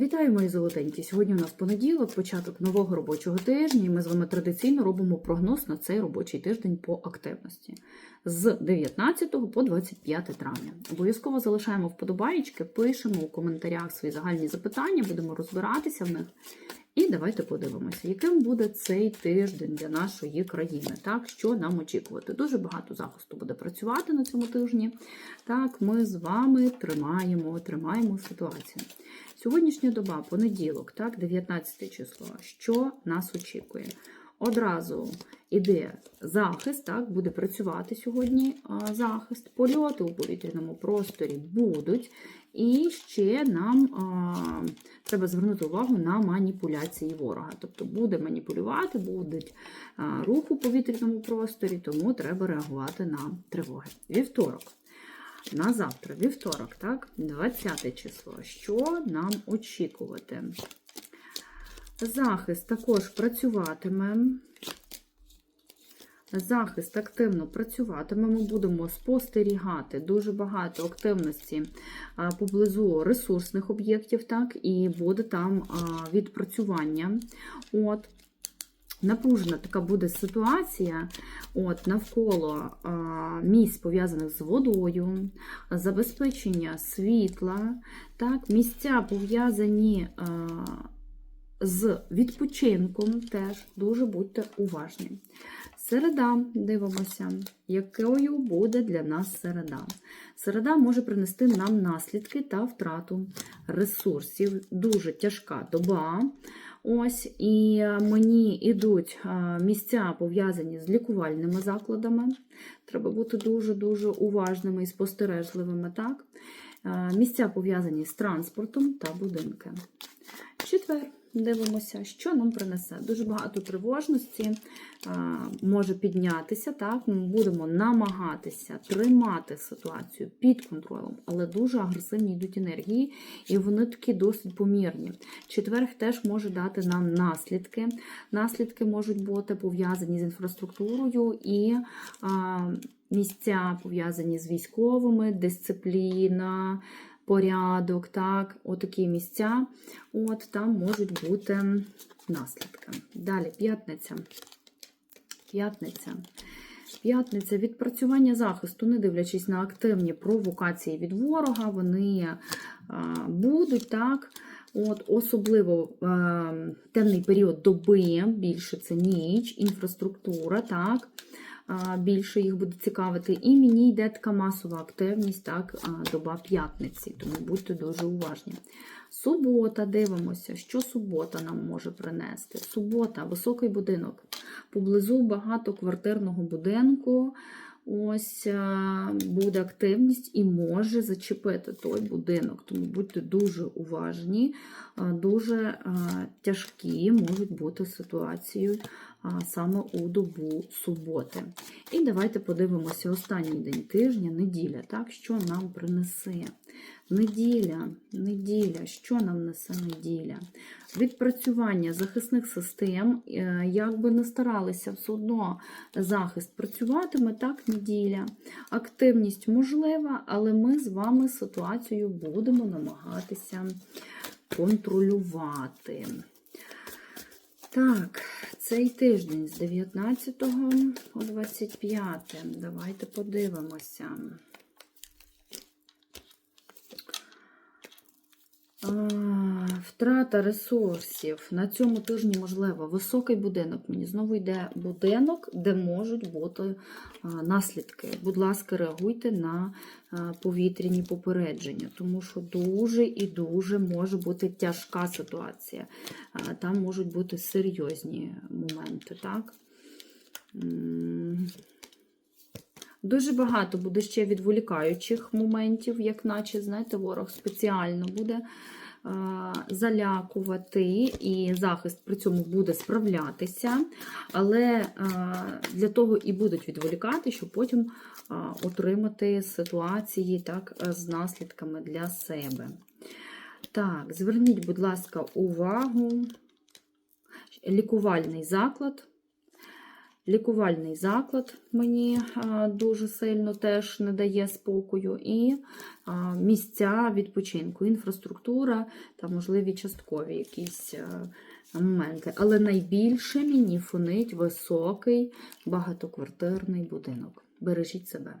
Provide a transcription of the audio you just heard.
Вітаю, мої золотенькі! Сьогодні у нас понеділок, початок нового робочого тижня, і ми з вами традиційно робимо прогноз на цей робочий тиждень по активності з 19 по 25 травня. Обов'язково залишаємо вподобаєчки, пишемо у коментарях свої загальні запитання, будемо розбиратися в них. І давайте подивимося, яким буде цей тиждень для нашої країни. Так, що нам очікувати? Дуже багато захисту буде працювати на цьому тижні. Так, ми з вами тримаємо, тримаємо ситуацію. Сьогоднішня доба, понеділок, так, 19 число. Що нас очікує? Одразу іде захист, так, буде працювати сьогодні захист, польоти у повітряному просторі будуть. І ще нам а, треба звернути увагу на маніпуляції ворога. Тобто буде маніпулювати, будуть а, рух у повітряному просторі, тому треба реагувати на тривоги. Вівторок. На завтра, вівторок, так, 20 число. Що нам очікувати? Захист також працюватиме. Захист активно працюватиме. Ми будемо спостерігати дуже багато активності поблизу ресурсних об'єктів, так, і буде там відпрацювання. От. Напружена така буде ситуація от, навколо а, місць, пов'язаних з водою, забезпечення світла, так, місця пов'язані з відпочинком, теж дуже будьте уважні. Середа, дивимося, якою буде для нас середа. Середа може принести нам наслідки та втрату ресурсів. Дуже тяжка доба. Ось, і мені йдуть місця пов'язані з лікувальними закладами. Треба бути дуже-дуже уважними і спостережливими. так? Місця пов'язані з транспортом та будинки. Четвер. Дивимося, що нам принесе. Дуже багато тривожності а, може піднятися. Так, Ми будемо намагатися тримати ситуацію під контролем, але дуже агресивні йдуть енергії, і вони такі досить помірні. Четверг теж може дати нам наслідки. Наслідки можуть бути пов'язані з інфраструктурою і а, місця пов'язані з військовими, дисципліна порядок, так, отакі місця, от там можуть бути наслідки. Далі п'ятниця. П'ятниця. П'ятниця відпрацювання захисту, не дивлячись на активні провокації від ворога, вони а, будуть так. От, Особливо а, темний період доби, більше це ніч, інфраструктура, так більше їх буде цікавити. І мені йде така масова активність, так, доба п'ятниці, тому будьте дуже уважні. Субота, дивимося, що субота нам може принести. Субота, високий будинок. Поблизу багатоквартирного будинку. Ось буде активність і може зачепити той будинок. Тому будьте дуже уважні, дуже тяжкі можуть бути ситуації саме у добу суботи. І давайте подивимося останній день тижня, неділя, так, що нам принесе. Неділя, неділя, що нам несе неділя? Відпрацювання захисних систем, е, як би не старалися, все одно захист працюватиме, так, неділя. Активність можлива, але ми з вами ситуацію будемо намагатися контролювати. Так, цей тиждень з 19 по 25. Давайте подивимося. Втрата ресурсів. На цьому тижні, можливо, високий будинок. Мені знову йде будинок, де можуть бути наслідки. Будь ласка, реагуйте на повітряні попередження, тому що дуже і дуже може бути тяжка ситуація. Там можуть бути серйозні моменти, так? Дуже багато буде ще відволікаючих моментів, як наче, знаєте, ворог спеціально буде залякувати, і захист при цьому буде справлятися. Але для того і будуть відволікати, щоб потім отримати ситуації так, з наслідками для себе. Так, зверніть, будь ласка, увагу, лікувальний заклад. Лікувальний заклад мені дуже сильно теж не дає спокою, і місця відпочинку, інфраструктура та можливі часткові якісь моменти. Але найбільше мені фонить високий багатоквартирний будинок. Бережіть себе.